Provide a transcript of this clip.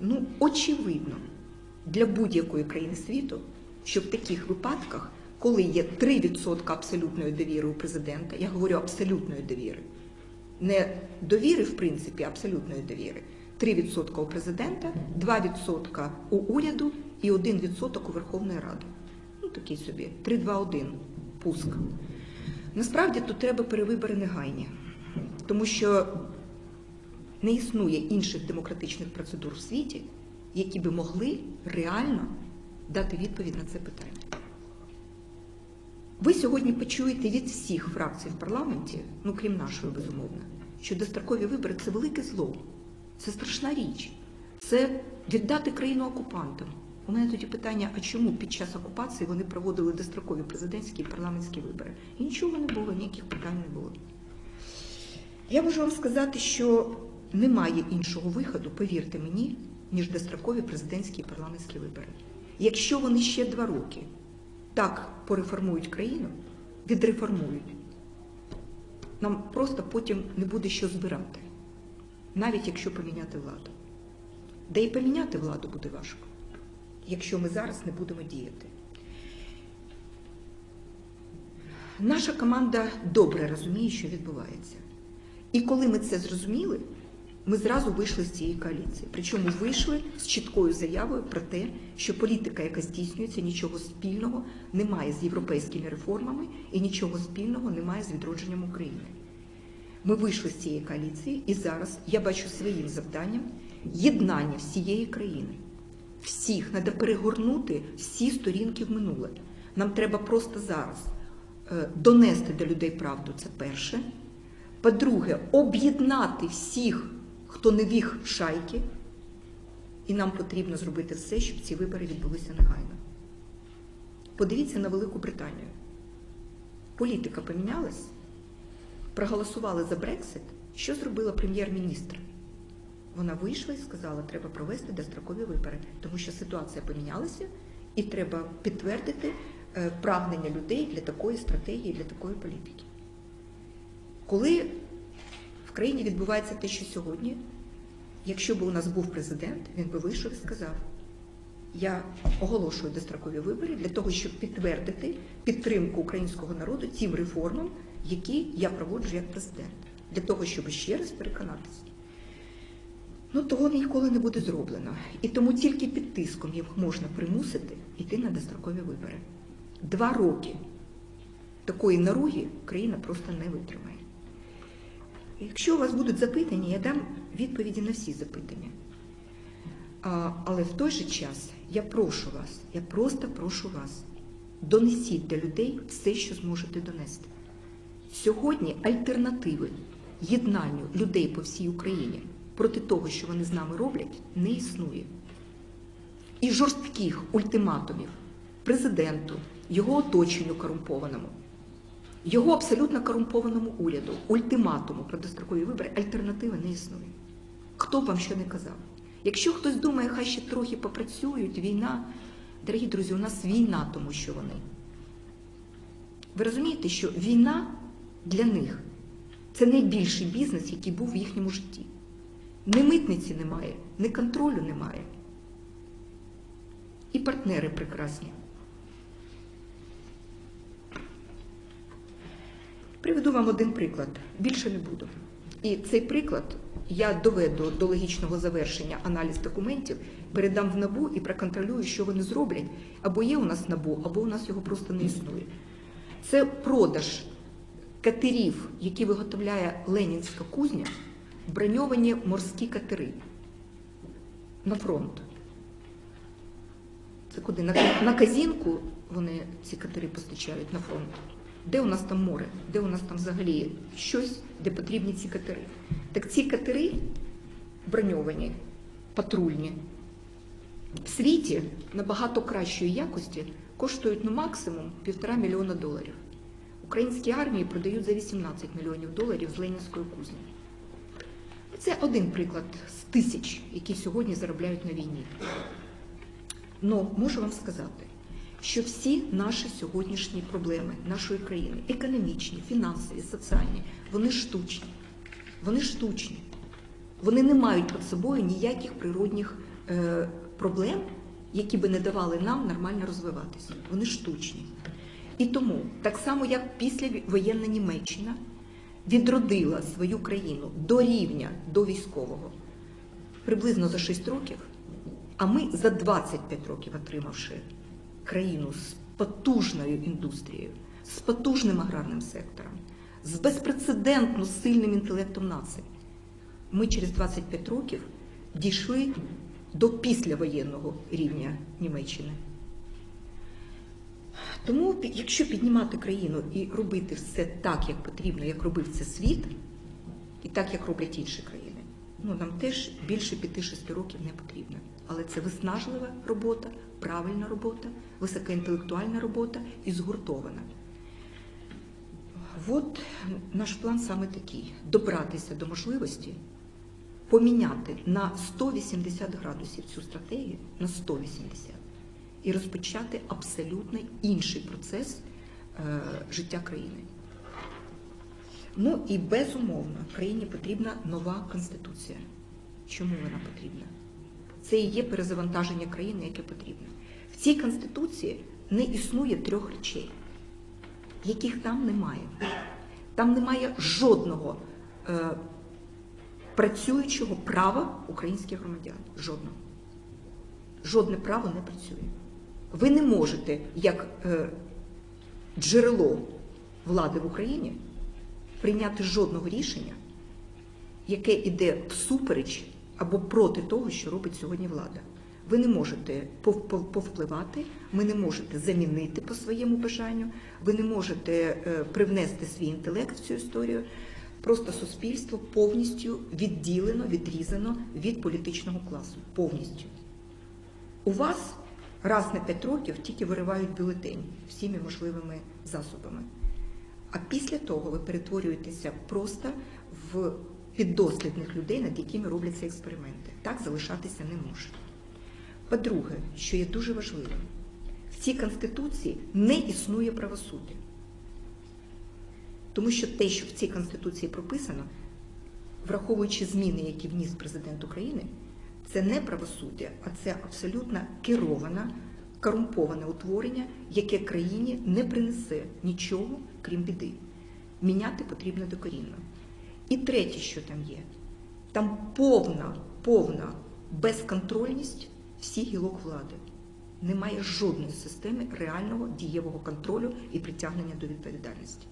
ну, очевидно для будь-якої країни світу, що в таких випадках, коли є 3% абсолютної довіри у президента, я говорю абсолютної довіри, не довіри, в принципі, абсолютної довіри. 3% у президента, 2% у уряду і 1% у Верховної Ради. Ну, такий собі. 3-2-1 пуск. Насправді тут треба перевибори негайні, тому що не існує інших демократичних процедур в світі, які би могли реально дати відповідь на це питання. Ви сьогодні почуєте від всіх фракцій в парламенті, ну крім нашої, безумовно, що дострокові вибори це велике зло, це страшна річ, це віддати країну окупантам. У мене тоді питання: а чому під час окупації вони проводили дострокові президентські і парламентські вибори? І нічого не було, ніяких питань не було. Я можу вам сказати, що немає іншого виходу, повірте мені, ніж дострокові президентські і парламентські вибори. Якщо вони ще два роки так пореформують країну, відреформують, нам просто потім не буде що збирати, навіть якщо поміняти владу. Де і поміняти владу буде важко, якщо ми зараз не будемо діяти. Наша команда добре розуміє, що відбувається. І коли ми це зрозуміли, ми зразу вийшли з цієї коаліції. Причому вийшли з чіткою заявою про те, що політика, яка здійснюється, нічого спільного не має з європейськими реформами і нічого спільного не має з відродженням України. Ми вийшли з цієї коаліції, і зараз я бачу своїм завданням єднання всієї країни. Всіх треба перегорнути всі сторінки в минуле. Нам треба просто зараз е, донести до людей правду. Це перше. По-друге, об'єднати всіх, хто не віг шайки, і нам потрібно зробити все, щоб ці вибори відбулися негайно. Подивіться на Велику Британію. Політика помінялась, проголосували за Брексит. Що зробила прем'єр-міністр? Вона вийшла і сказала, треба провести дострокові вибори, тому що ситуація помінялася, і треба підтвердити е, прагнення людей для такої стратегії, для такої політики. Коли країні відбувається те, що сьогодні, якщо б у нас був президент, він би вийшов і сказав: я оголошую дострокові вибори для того, щоб підтвердити підтримку українського народу тим реформам, які я проводжу як президент, для того, щоб ще раз переконатися. Ну, того ніколи не буде зроблено. І тому тільки під тиском їх можна примусити йти на дострокові вибори. Два роки такої наруги країна просто не витримає. Якщо у вас будуть запитання, я дам відповіді на всі запитання. А, але в той же час я прошу вас, я просто прошу вас, донесіть до людей все, що зможете донести. Сьогодні альтернативи єднанню людей по всій Україні проти того, що вони з нами роблять, не існує. І жорстких ультиматумів президенту, його оточенню корумпованому, його абсолютно корумпованому уряду, ультиматуму про дострокові вибори, альтернативи не існує. Хто б вам що не казав? Якщо хтось думає, хай ще трохи попрацюють, війна, дорогі друзі, у нас війна, тому що вони. Ви розумієте, що війна для них це найбільший бізнес, який був в їхньому житті. Ні митниці немає, ні контролю немає. І партнери прекрасні. Приведу вам один приклад, більше не буду. І цей приклад я доведу до логічного завершення аналіз документів, передам в набу і проконтролюю, що вони зроблять. Або є у нас набу, або у нас його просто не існує. Це продаж катерів, які виготовляє Ленінська кузня, броньовані морські катери на фронт. Це куди? На, казінку вони ці катери постачають на фронт. Де у нас там море? Де у нас там взагалі щось, де потрібні ці катери? Так ці катери броньовані, патрульні, в світі набагато кращої якості коштують ну, максимум півтора мільйона доларів. Українські армії продають за 18 мільйонів доларів з Ленінської кузні. Це один приклад з тисяч, які сьогодні заробляють на війні. Ну, можу вам сказати, що всі наші сьогоднішні проблеми нашої країни, економічні, фінансові, соціальні, вони штучні. Вони штучні. Вони не мають під собою ніяких природних е, проблем, які би не давали нам нормально розвиватися. Вони штучні. І тому, так само як післявоєнна Німеччина відродила свою країну до рівня до військового приблизно за 6 років, а ми за 25 років отримавши країну з потужною індустрією, з потужним аграрним сектором, з безпрецедентно сильним інтелектом нації, ми через 25 років дійшли до післявоєнного рівня Німеччини. Тому, якщо піднімати країну і робити все так, як потрібно, як робив це світ, і так, як роблять інші країни, ну нам теж більше 5-6 років не потрібно. Але це виснажлива робота, правильна робота, високоінтелектуальна робота і згуртована. От наш план саме такий: добратися до можливості поміняти на 180 градусів цю стратегію на 180 і розпочати абсолютно інший процес е, життя країни. Ну і безумовно, країні потрібна нова конституція. Чому вона потрібна? Це і є перезавантаження країни, яке потрібно. В цій конституції не існує трьох речей, яких там немає. Там немає жодного е, працюючого права українських громадян. Жодного. Жодне право не працює. Ви не можете, як е, джерело влади в Україні, прийняти жодного рішення, яке йде всупереч або проти того, що робить сьогодні влада. Ви не можете пов- пов- повпливати, ви не можете замінити по своєму бажанню, ви не можете е, привнести свій інтелект в цю історію. Просто суспільство повністю відділено, відрізано від політичного класу. Повністю. У вас раз на 5 років тільки виривають бюлетень всіми можливими засобами. А після того ви перетворюєтеся просто в піддослідних людей, над якими робляться експерименти. Так залишатися не може. По-друге, що є дуже важливим, в цій конституції не існує правосуддя. Тому що те, що в цій конституції прописано, враховуючи зміни, які вніс президент України, це не правосуддя, а це абсолютно кероване, корумповане утворення, яке країні не принесе нічого, крім біди. Міняти потрібно докорінно. І третє, що там є, там повна, повна безконтрольність всіх гілок влади. Немає жодної системи реального дієвого контролю і притягнення до відповідальності.